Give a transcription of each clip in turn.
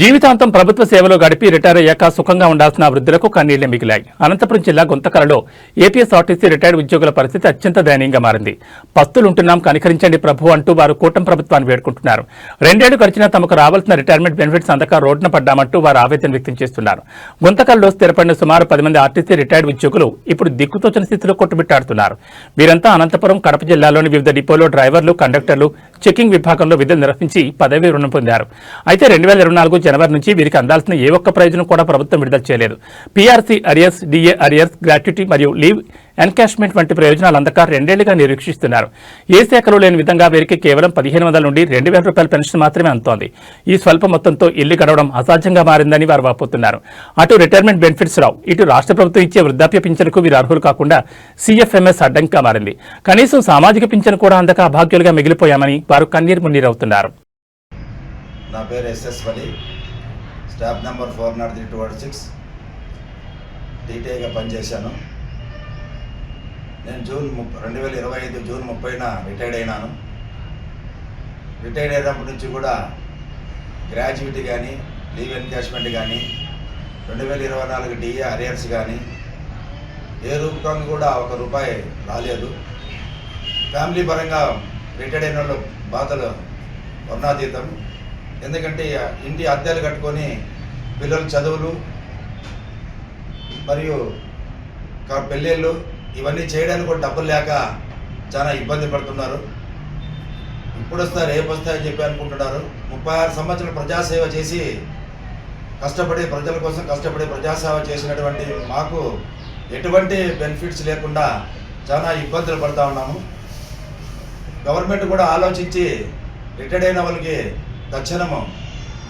జీవితాంతం ప్రభుత్వ సేవలో గడిపి రిటైర్ అయ్యాక సుఖంగా ఉండాల్సిన వృద్ధులకు కన్నీళ్ళే మిగిలాయి. అనంతపురం జిల్లా గుంతకలలో ఏపీఎస్ఆర్టీసీ రిటైర్డ్ ఉద్యోగుల పరిస్థితి అత్యంత దయనీయంగా మారింది. పస్తులుంటున్నాం కనికరించండి ప్రభు అంటూ వారు కూటమి ప్రభుత్వాన్ని వేడుకుంటున్నారు. రెండేళ్ళు గడిచినా తమకు రావాల్సిన రిటైర్మెంట్ బెనిఫిట్స్ అందక రోడ్డున పడ్డామంటూ వారు ఆవేదన వ్యక్తం చేస్తున్నారు. గుంతకల్లో స్థిరపడిన సుమారు పది మంది ఆర్టీసీ రిటైర్డ్ ఉద్యోగులు ఇప్పుడు దిక్కుతోచని స్థితిలో కొట్టుబిట్టాడుతున్నారు వీరంతా అనంతపురం కడప జిల్లాలోని వివిధ డిపోలో డ్రైవర్లు కండక్టర్లు చెకింగ్ విభాగంలో విధులు నిర్వహించి పదవీ రుణం పొందారు. అయితే రెండు వేల ఇరవై నాలుగు జనవరి నుంచి వీరికి అందాల్సిన ఏ ఒక్క ప్రయోజనం కూడా ప్రభుత్వం విడుదల చేయలేదు. PRC arrears DA arrears gratuity మరియు లీవ్ ఎన్కాష్మెంట్ వంటి ప్రయోజనాలు అందక రెండేళ్ళుగా నిరీక్షిస్తున్నారు. ఏ శాఖలో లేని విధంగా వీరికి కేవలం పదిహేను వందల నుండి రెండు వేల రూపాయల పెన్షన్ మాత్రమే అందుతోంది. ఈ స్వల్ప మొత్తంతో ఇల్లు గడవడం అసాధ్యంగా మారిందని వారు వాపోతున్నారు. అటు రిటైర్మెంట్ బెనిఫిట్స్ రావు. ఇటు రాష్ట్ర ప్రభుత్వం ఇచ్చే వృద్ధాప్య పింఛన్కు వీరు అర్హులు కాకుండా సీఎఫ్ఎంఎస్ అడ్డంగా మారింది. కనీసం సామాజిక పింఛన్ కూడా అందక అభాగ్యులుగా మిగిలిపోయామని వారు కన్నీరు మున్నీరవుతున్నారు. నా పేరు SS Vali. Staff number four not three two one six. డీటెయిల్గా పనిచేశాను. నేను జూన్ ముప్ప రెండు వేల ఇరవై ఐదు జూన్ ముప్పైన రిటైర్డ్ అయినాను. రిటైర్డ్ అయినప్పటి నుంచి కూడా గ్రాడ్యుయేటీ కానీ లీవ్ ఎన్కాష్మెంట్ కానీ రెండు వేల ఇరవై నాలుగు డిఏ అరియర్స్ కానీ ఏ రూపకం కూడా ఒక రూపాయి రాలేదు. ఫ్యామిలీ పరంగా రిటైర్డ్ అయిన వాళ్ళు బాధలు వర్ణాతీతం. ఎందుకంటే ఇంటి అద్దెలు కట్టుకొని పిల్లల చదువులు మరియు పెళ్ళిళ్ళు ఇవన్నీ చేయడానికి కూడా డబ్బులు లేక చాలా ఇబ్బంది పడుతున్నారు. ఇప్పుడు వస్తారు రేపు వస్తాయని చెప్పి అనుకుంటున్నారు. ముప్పై ఆరు సంవత్సరాలు ప్రజాసేవ చేసి కష్టపడి ప్రజల కోసం కష్టపడి ప్రజాసేవ చేసినటువంటి మాకు ఎటువంటి బెనిఫిట్స్ లేకుండా చాలా ఇబ్బందులు పడుతూ ఉన్నాము. గవర్నమెంట్ కూడా ఆలోచించి రిటైర్డ్ అయిన వాళ్ళకి తక్షణము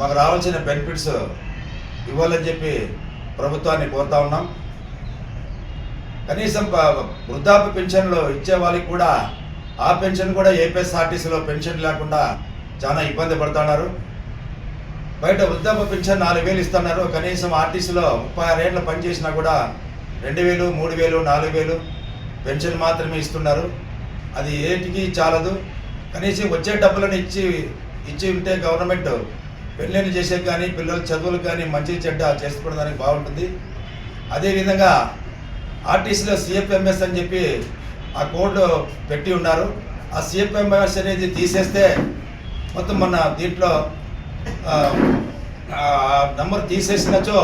మాకు రావాల్సిన బెనిఫిట్స్ ఇవ్వాలని చెప్పి ప్రభుత్వాన్ని కోరుతా ఉన్నాం. కనీసం వృద్ధాప్య పెన్షన్లు ఇచ్చే వాళ్ళకి కూడా ఆ పెన్షన్ కూడా ఏపీఎస్ఆర్టీసీలో పెన్షన్ లేకుండా చాలా ఇబ్బంది పడుతున్నారు. బయట వృద్ధాప్య పెన్షన్ నాలుగు వేలు ఇస్తున్నారు. కనీసం ఆర్టీసీలో ముప్పై ఆరు ఏళ్ళు పనిచేసినా కూడా రెండు వేలు మూడు వేలు నాలుగు వేలు పెన్షన్ మాత్రమే ఇస్తున్నారు. అది ఏటికి చాలదు. కనీసం వచ్చే డబ్బులను ఇచ్చి ఇచ్చి ఉంటే గవర్నమెంట్ పెళ్ళిళ్ళు చేసేకి కానీ పిల్లల చదువులకు కానీ మంచి చెడ్డ చేసుకోవడానికి బాగుంటుంది. అదేవిధంగా ఆర్టీసీలో సిఎఫ్ఎంఎస్ అని చెప్పి ఆ కోడ్ పెట్టి ఉన్నారు. ఆ సిఎఫ్ఎంఎస్ అనేది తీసేస్తే మొత్తం మన దీంట్లో నెంబర్ నంబర్ తీసేసినచో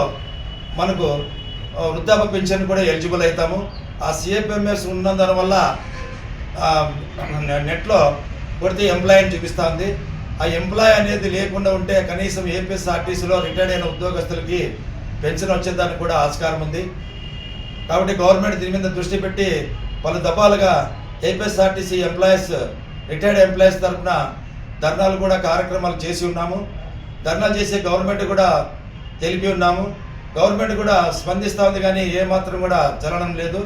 మనకు వృద్ధాప్య పెన్షన్ కూడా ఎలిజిబుల్ అవుతాము. ఆ సిఎఫ్ఎంఎస్ ఉన్నదాని వల్ల నెట్లో కొడితే ఎంప్లాయ్ అని చూపిస్తూ ఉంది. ఆ ఎంప్లాయ్ అనేది లేకుండా ఉంటే కనీసం ఏపీఎస్ఆర్టీసీలో రిటైర్డ్ అయిన ఉద్యోగస్తులకి పెన్షన్ వచ్చేదానికి కూడా ఆస్కారం ఉంది. కాబట్టి గవర్నమెంట్ దీని మీద దృష్టి పెట్టి పలు దఫాలుగా ఏపీఎస్ఆర్టీసీ ఎంప్లాయీస్ రిటైర్డ్ ఎంప్లాయీస్ తరఫున ధర్నాలు కూడా కార్యక్రమాలు చేసి ఉన్నాము. ధర్నాలు చేసే గవర్నమెంట్ కూడా తెలిపి ఉన్నాము. గవర్నమెంట్ కూడా స్పందిస్తూ ఉంది కానీ ఏమాత్రం కూడా జరగడం లేదు.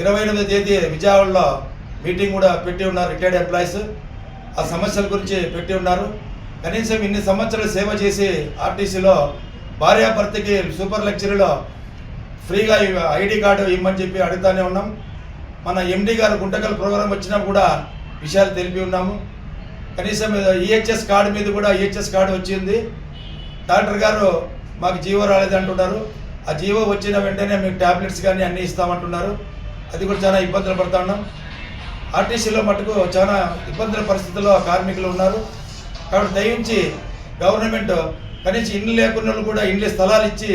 ఇరవై ఎనిమిదో తేదీ విజయవాడలో మీటింగ్ కూడా పెట్టి ఉన్నారు రిటైర్డ్ ఎంప్లాయీస్ ఆ సమస్యల గురించి పెట్టి ఉన్నారు. కనీసం ఇన్ని సంవత్సరాలు సేవ చేసి ఆర్టీసీలో భార్యాభర్తకి సూపర్ లగ్జరీలో ఫ్రీగా ఐడి కార్డు ఇవ్వమని చెప్పి అడుగుతానే ఉన్నాం. మన ఎండి గారు గుంటకల్ ప్రోగ్రాం వచ్చినా కూడా విషయాలు తెలిపి ఉన్నాము. కనీసం ఈహెచ్ఎస్ కార్డు మీద కూడా ఈహెచ్ఎస్ కార్డు వచ్చింది. డాక్టర్ గారు మాకు జీవో రాలేదు అంటున్నారు. ఆ జీవో వచ్చిన వెంటనే మీకు ట్యాబ్లెట్స్ కానీ అన్నీ ఇస్తామంటున్నారు. అది కూడా చాలా ఇబ్బందులు పడుతూ ఉన్నాం. ఆర్టీసీలో మటుకు చాలా ఇబ్బందుల పరిస్థితుల్లో కార్మికులు ఉన్నారు. కాబట్టి దయించి గవర్నమెంట్ కనీసం ఇండ్లు లేకున్న కూడా ఇండ్లు స్థలాలు ఇచ్చి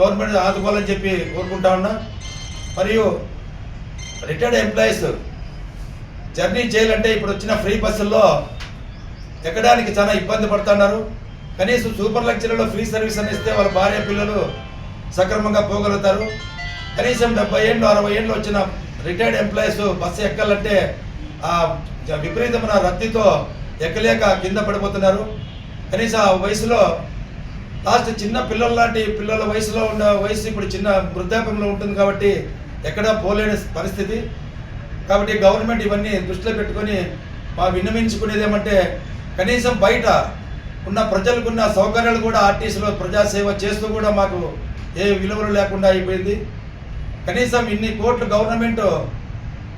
గవర్నమెంట్ ఆదుకోవాలని చెప్పి కోరుకుంటా ఉన్నా. మరియు రిటైర్డ్ ఎంప్లాయీస్ జర్నీ చేయాలంటే ఇప్పుడు వచ్చిన ఫ్రీ బస్సుల్లో ఎక్కడానికి చాలా ఇబ్బంది పడుతున్నారు. కనీసం సూపర్ లగ్జరీలో ఫ్రీ సర్వీస్ అని ఇస్తే వాళ్ళ భార్య పిల్లలు సక్రమంగా పోగలుగుతారు. కనీసం డెబ్బై ఏళ్ళు అరవై ఏళ్ళు వచ్చిన రిటైర్డ్ ఎంప్లాయీస్ బస్సు ఎక్కాలంటే ఆ విపరీతమైన రద్దీతో ఎక్కలేక కింద పడిపోతున్నారు. కనీసం ఆ వయసులో లాస్ట్ చిన్న పిల్లల లాంటి పిల్లల వయసులో ఉన్న వయసు ఇప్పుడు చిన్న వృద్ధాప్యంలో ఉంటుంది కాబట్టి ఎక్కడా పోలేని పరిస్థితి. కాబట్టి గవర్నమెంట్ ఇవన్నీ దృష్టిలో పెట్టుకొని మా విన్నవించుకునేది ఏమంటే కనీసం బయట ఉన్న ప్రజలకున్న సౌకర్యాలు కూడా ఆర్టీసీలో ప్రజాసేవ చేస్తూ కూడా మాకు ఏ విలువలు లేకుండా అయిపోయింది. కనీసం ఇన్ని కోట్లు గవర్నమెంట్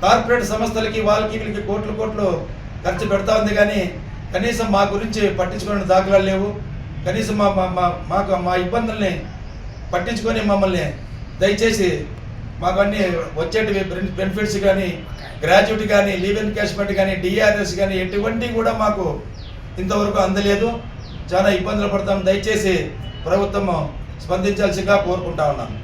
కార్పొరేట్ సంస్థలకి వాళ్ళకి వీళ్ళకి కోట్లు కోట్లు ఖర్చు పెడతా ఉంది కానీ కనీసం మా గురించి పట్టించుకునే దాఖలాలు లేవు. కనీసం మా మా- మా మాకు మా ఇబ్బందుల్ని పట్టించుకొని మమ్మల్ని దయచేసి మాకు అన్ని వచ్చేటివి బెనిఫిట్స్ కానీ గ్రాడ్యుయేట్ కానీ లీవ్ ఎన్కాష్మెంట్ కానీ డిఆర్ఎస్ కానీ ఎటువంటివి కూడా మాకు ఇంతవరకు అందలేదు. చాలా ఇబ్బందులు పడతాం. దయచేసి ప్రభుత్వం స్పందించాల్సిగా కోరుకుంటా ఉన్నాను